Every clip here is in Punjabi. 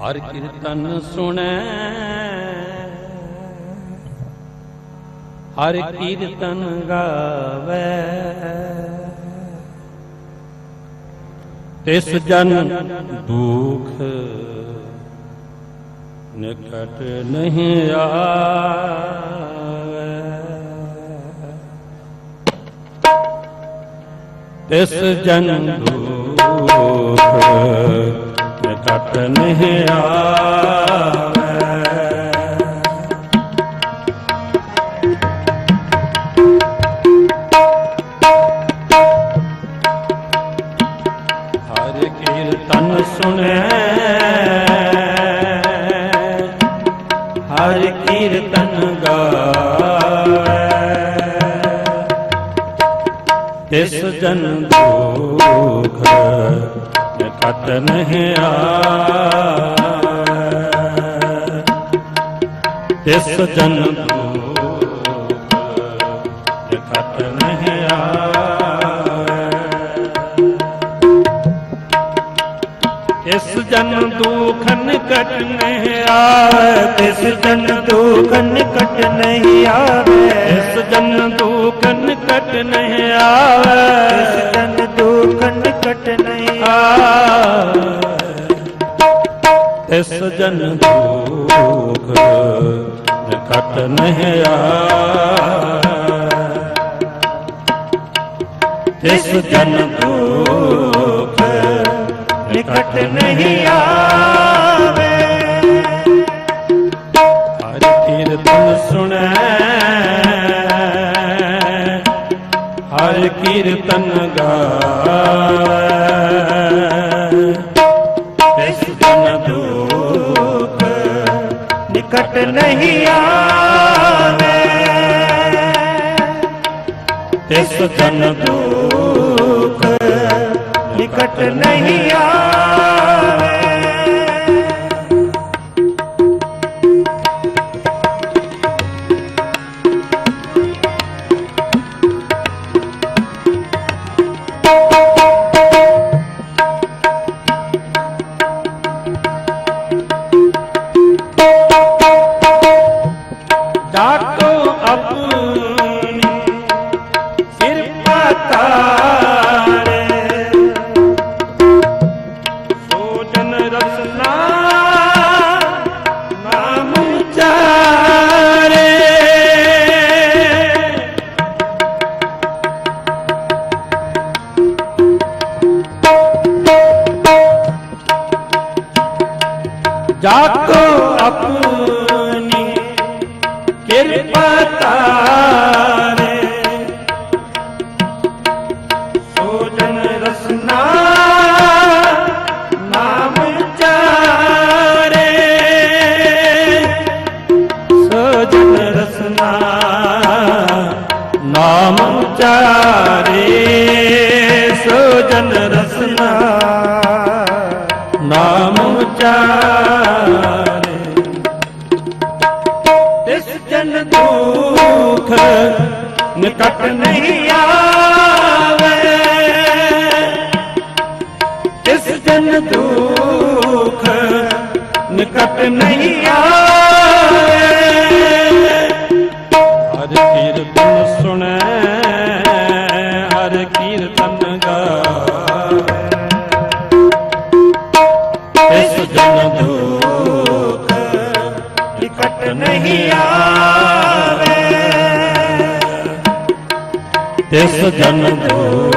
ਹਰ ਕੀਰਤਨ ਸੁਣੈ। ਹਰ ਕੀਰਤਨ ਗਾਵੇ। ਤਿਸ ਜਨ ਦੁਖ ਨਿਕਟ ਨਹੀਂ ਆਵੇ। ਤਿਸ ਜਨ ਦੁਖ ਨਿਕਟ ਨਹੀਂ ਆਵੇ। ਹਰ ਕੀਰਤਨ ਸੁਣੈ। ਹਰ ਕੀਰਤਨ ਗਾਵੇ। ਤਿਸ ਜਨ ਦੁਖ ਨਿਕਟ ਨਹੀਂ ਆਵੇ ਤਿਸ ਜਨ ਦੁਖ ਨਿਕਟ ਨਹੀਂ ਆ। ਇਸ ਜਨ ਦੁਖ ਨਿਕਟ ਨਹੀਂ ਆਵੇ, ਇਸ ਜਨ ਦੁਖ ਨਿਕਟ ਨਹੀਂ ਆਵੇ। ਇਸ ਜਨ ਦੁਖ ਨਿਕਟ ਨਹੀਂ ਆਵੇ ਤਿਸ ਜਨ ਦੁਖ ਨਿਕਟ ਨਹੀਂ ਆਵੇ। ਇਸ ਜਨ ਦੁਖ ਨਿਕਟ ਨਹੀਂ ਆਵੇ ਇਸ ਜਨ ਦੁਖ ਨਿਕਟ ਨਹੀਂ ਆਵੇ। ਹਰ ਕੀਰਤਨ ਸੁਣੈ। ਹਰ ਕੀਰਤਨ ਗਾਵੇ। ਨਿਕਟ ਨਹੀਂ ਆਵੇ। ਤਿਸ ਜਨ ਦੁਖ ਨਿਕਟ ਨਹੀਂ ਆਵੇ। अपना ਸੋ ਜਨ ਰਸਨਾ, ਨਾਮ ਚਾਰੇ। ਸੋ ਜਨ ਰਸਨਾ, ਨਾਮ ਚਾਰੇ। ਸੋ ਜਨ ਰਸਨਾ, ਨਾਮ ਚਾਰੇ। ਇਸ ਜਨ ਦੁਖ ਨਿਕਟ ਨਹੀਂ ਆ। ਨਿਕਟ ਨਹੀਂ ਆਵੇ ਹਰ ਕੀਰਤਨ ਸੁਣੈ ਹਰ ਕੀਰਤਨ ਗਾਵੇ ਇਸ ਜਨ ਦੁਖ ਨਿਕਟ ਨਹੀਂ ਆਵੇ ਤਿਸ ਜਨ ਦੁਖ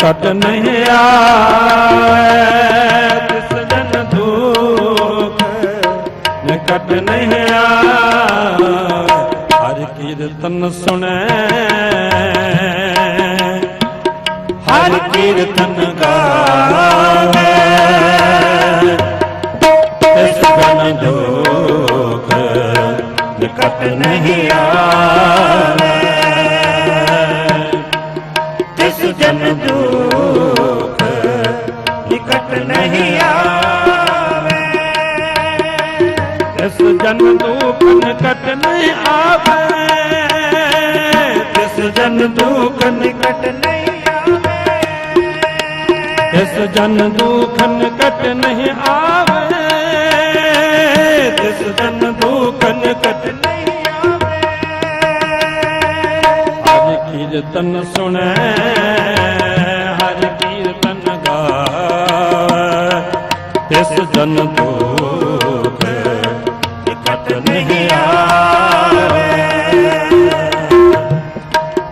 ਨਿਕਟ ਨਹੀਂ ਆਵੇ ਕਿਸ ਜਨ ਦੁਖ ਨਿਕਟ ਨਹੀਂ ਆਵੇ ਹਰ ਕੀਰਤਨ ਸੁਣੈ। ਹਰ ਕੀਰਤਨ ਗਾਵੇ। ਇਸ ਗਨ ਦੁਖ ਨਿਕਟ ਨਹੀਂ ਆਵੇ ਜਨ ਦੁਖ ਨਿਕਟ ਨਹੀਂ ਆਵੇ। ਤਿਸ ਜਨ ਦੁਖ ਨਿਕਟ ਨਹੀਂ ਆਵੇ। ਇਸ ਜਨ ਦੁਖ ਨਿਕਟ ਨਹੀਂ ਆਵੇ। ਤਿਸ ਜਨ ਦੁਖ ਨਿਕਟ ਨਹੀਂ ਆਵੇ। ਹਰ ਕੀਰਤਨ ਸੁਣੈ, ਹਰ ਕੀਰਤਨ ਗਾਵੇ ਇਸ ਜਨ ਦੁਖ ਨਿਕਟ ਆਵੇ।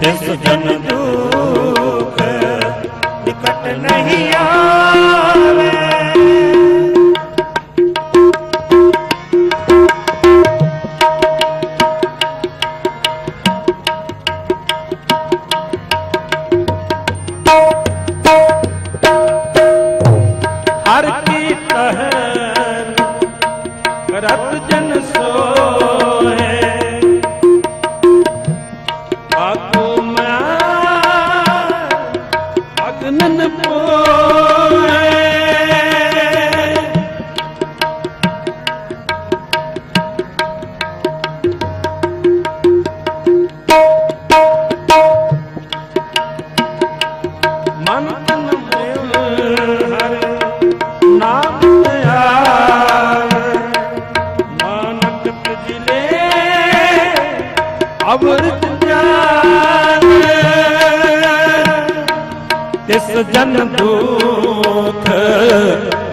ਤਿਸ ਜਨ ਅਵਰਤ ਜਾਣੇ ਤਿਸ ਜਨ ਦੁਖ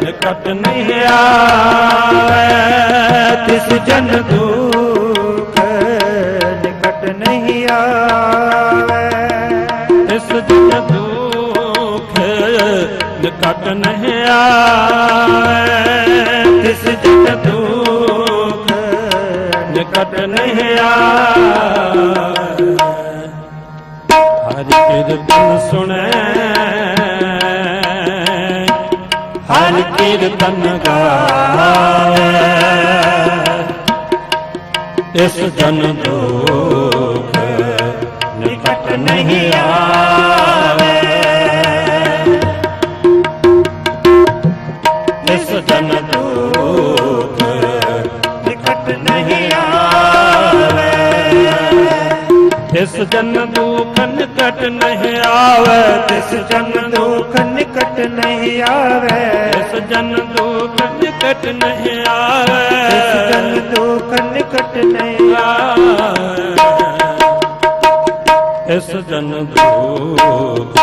ਨਿਕਟ ਨਹੀਂ ਆਵੇ ਤਿਸ ਜਨ ਦੁਖ ਨਿਕਟ ਨਹੀਂ ਆਵੇ, ਇਸ ਜਨ ਦੁਖ ਨਿਕਟ ਨਹੀਂ ਆਵੇ। ਨਿਕਟ ਨਹੀਂ ਆਵੇ ਹਰ ਕੀਰਤਨ ਸੁਣੈ। ਹਰ ਕੀਰਤਨ ਗਾਵੇ। ਇਸ ਜਨ ਦੋ ਆਵੇ ਤਿਸ ਜਨ ਦੁਖ ਨਿਕਟ ਨਹੀਂ ਆਵੇ। ਇਸ ਜਨ ਦੁਖ ਨਿਕਟ ਨਹੀਂ ਤਿਸ ਆਵੇ ਜਨ ਦੁਖ ਨਿਕਟ ਨਹੀਂ ਇਸ ਜਨ ਦੁਖ